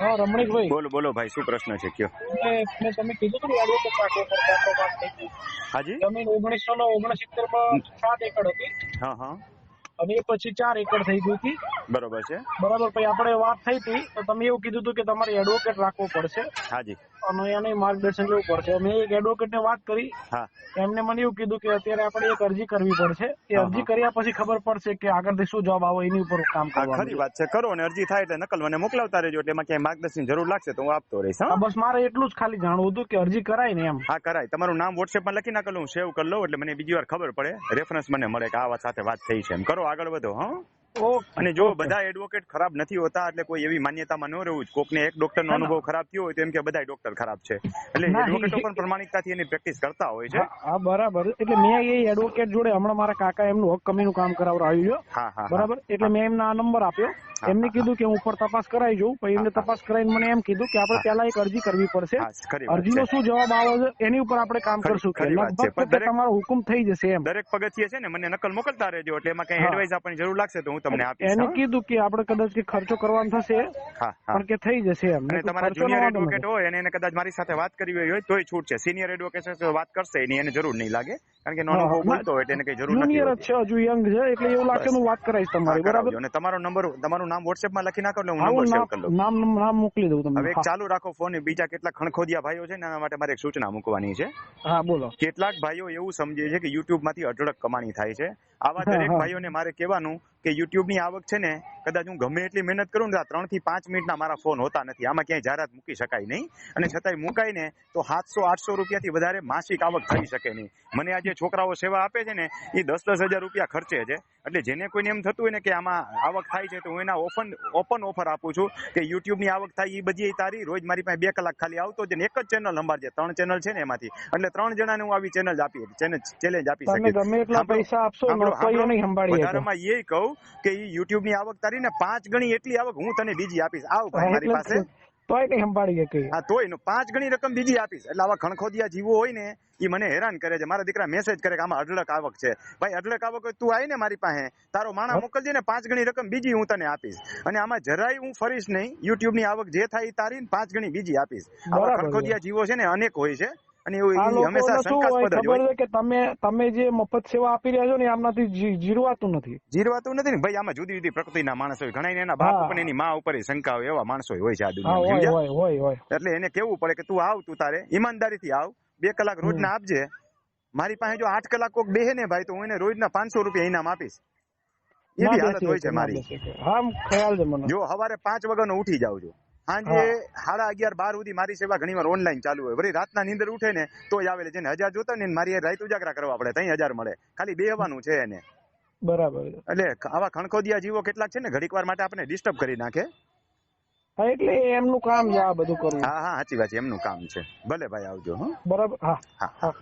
હા રમણીકભાઈ. બોલો બોલો ભાઈ શું પ્રશ્ન છે? કયો. મેં તમે કીધું હતું એડવોકેટ હતી. હાજી? જમીન ઓગણીસો ને ઓગણસિત્તેરમાં સાત એકડ હતી. હા હા. અને એ પછી ચાર એકડ થઈ ગઈ હતી. બરોબર છે. બરાબર પછી આપણે વાત થઈ હતી તો તમે એવું કીધું હતું કે તમારે એડવોકેટ રાખવો પડશે. હાજી. અને એને માર્ગદર્શન લેવું પડશે મેં એક એડવોકેટ ને વાત કરી. હા. એમને મને એવું કીધું કે અત્યારે આપણે એક અરજી કરવી પડશે. એ અરજી કર્યા પછી ખબર પડશે કે આગળથી શું જવાબ આવે એની ઉપર કામ કરવાનું ખરી વાત છે. કરો અને અરજી થાય એટલે નકલ. મને મોકલાવતા રહેજો એટલે એમાં ક્યાંય માર્ગદર્શન જરૂર લાગશે તો હું આપતો રહીશ બસ મારે એટલું જ ખાલી જાણવું હતું કે અરજી કરાય ને એમ. હા કરાય. તમારું નામ વોટ્સએપમાં લખી નાખેલું હું સેવ કરી લઉં એટલે મને બીજી વાર ખબર પડે. રેફરન્સ મને મળે કે આ વાત સાથે વાત થઈ છે એમ. કરો આગળ વધો હા? અને જો બધા એડવોકેટ ખરાબ નથી હોતા એટલે કોઈ એવી માન્યતામાં ન રહેવું કોકને એક ડોક્ટર ના. અનુભવ ખરાબ થયો હોય તો એમ કે બધા ડોક્ટર ખરાબ છે. એટલે એડવોકેટો પણ પ્રમાણિકતાથી એની પ્રેક્ટિસ કરતા હોય છે. હા બરાબર. એટલે મેં એ એડવોકેટ જોડે હમણાં મારા કાકા એમનું હક કમીનું કામ કરાવડાવ્યું બરાબર? એટલે મેં એમના નંબર આપ્યો. એમને કીધું કે હું ઉપર તપાસ કરાવી જોઉં પછી એમને તપાસ કરાવીને મને એમ કીધું કે આપણે. પહેલા એક અરજી કરવી પડશે. અરજીનો શું જવાબ આવે છે એની ઉપર આપણે કામ કરશું. લગભગ તમારો હુકમ થઈ જશે એમ. દરેક પગથિયે છે ને મને નકલ મોકલતા રહેજો એટલે એમાં કઈ એડવાઇસ આપવાની જરૂર લાગશે તો હું તમને આપીશ એને કીધું કે આપણે કદાચ કે ખર્ચો કરવાનો થશે પણ કે થઈ જશે એમ. અને તમારા જુનિયર એડવોકેટ હોય અને એને કદાચ મારી સાથે વાત કરવી હોય તોય છૂટ છે સિનિયર એડવોકેટ સાથે વાત કરશે એની એને જરૂર નહીં લાગે કારણ કે એનો હા, અનુભવ હા. બોલતો હોય એટલે એને કઈ જરૂર નથી જુનિયર જ છે હજુ યંગ છે એટલે એવું લાગશે હું વાત કરાવીશ તમારી બરાબર? અને તમારો નંબર તમારું નામ વોટ્સએપમાં લખી નાખો એટલે હું નંબર સેવ કરી લઉં નામ નામ મોકલી દઉં હવે એક ચાલુ રાખો ફોન બીજા કેટલાક ખણખોદિયા ભાઈઓ છે ને એના માટે મારે એક સૂચના મૂકવાની છે. હા બોલો. કેટલાક ભાઈઓ એવું સમજે છે કે યુટ્યુબમાંથી અઢળક કમાણી થાય છે. આવા દરેક. ભાઈઓને મારે કહેવાનું કે યુટ્યુબની આવક છે ને કદાચ હું ગમે એટલી મહેનત કરું ને ત્રણથી પાંચ મિનિટના મારા ફોન હોતા નથી. આમાં ક્યાંય જાહેરાત મૂકી શકાય નહીં. અને છતાંય મુકાય ને તો સાતસો આઠસો રૂપિયાથી વધારે માસિક આવક થઈ શકે નહીં. મને આ જે છોકરાઓ સેવા આપે છે ને એ દસ દસ હજાર રૂપિયા ખર્ચે છે. એટલે જેને કોઈને એમ થતું હોય ને કે આમાં આવક થાય છે તો હું એના ઓપન ઓપન ઓફર આપું છું કે યુટ્યુબની આવક થાય એ બધી તારી રોજ મારી પાસે બે કલાક ખાલી આવતો જ ને એક જ ચેનલ સંભાળજે ત્રણ ચેનલ છે ને એમાંથી. એટલે ત્રણ જણાને હું આવી ચેનલ આપી ચેલેન્જ આપી તમે શકીશ. ગમે એટલા પૈસા આપશો સાંભળો, ને તો એ નહીં સંભાળી શકો. એ કહું કે યુટ્યુબની આવક તારી ને પાંચ ગણી એટલી આવક હું તને બીજી આપીશ. આવ ભાઈ મારી પાસે. તોય નહીં સંભાળી શકે. હા તોય નો પાંચ ગણી રકમ બીજી આપીશ. એટલે આવા ખણખોદિયા જીવો હોય ને એ મને હેરાન કરે છે. મારા દીકરા મેસેજ કરે કે આમાં અઢળક આવક છે. ભાઈ અઢળક આવક હોય તું આવી ને મારી પાસે. તારો માણા મોકલજે ને પાંચ ગણી રકમ બીજી હું તને આપીશ. અને આમાં જરાય હું ફરીશ નહીં. યુટ્યુબની આવક જે થાય એ તારી ને પાંચ ગણી બીજી આપીશ. આવા ખણખોદિયા જીવો છે ને અનેક હોય છે. અને એવું હંમેશા શંકાસ્પદ જ ખબર હોય. છે કે તમે તમે જે મફત સેવા આપી રહ્યા છો ને આમનાથી જીરવાતું નથી. જીરવાતું નથી ને? ભાઈ આમાં જુદી જુદી પ્રકૃતિના માણસ હોય. ઘણા એના બાપ પણ એની માં ઉપર શંકા હોય એવા માણસો હોય છે આ દુનિયા હોય હોય હોય હોય. એટલે એને કેવું પડે કે તું આવ તું તારે ઈમાનદારીથી આવ. બે કલાક રોજના આપજે. મારી પાસે જો આઠ કલાક કોક બેહે ને ભાઈ તો હું એને રોજના પાંચસો રૂપિયા ઇનામ આપીશ. ના એવી હાલત હોય છે મારી. હા ખ્યાલ છે મને. જો સવારે પાંચ વાગ્યાનો ઉઠી જાઉં છું. સાંજે સાડા અગિયાર બાર સુધી મારી સેવા ઘણી વાર ઓનલાઈન ચાલુ હોય. વળી રાતના નીંદર ઉઠે ને તોય આવેલે જેને હજાર જોતા ને મારી રાત ઉજાગરા કરવા પડે. ત્યાં હજાર મળે. ખાલી બેહવાનું છે એને. બરાબર. એટલે આવા ખણખોદિયા જીવો કેટલાક છે ને ઘડીક વાર માટે આપણે ડિસ્ટર્બ કરી નાખે. હા એટલે એમનું કામ છે આ બધું કરવું. હા હા સાચી વાત છે. એમનું કામ છે. ભલે ભાઈ આવજો હા. બરાબર. હા. હા.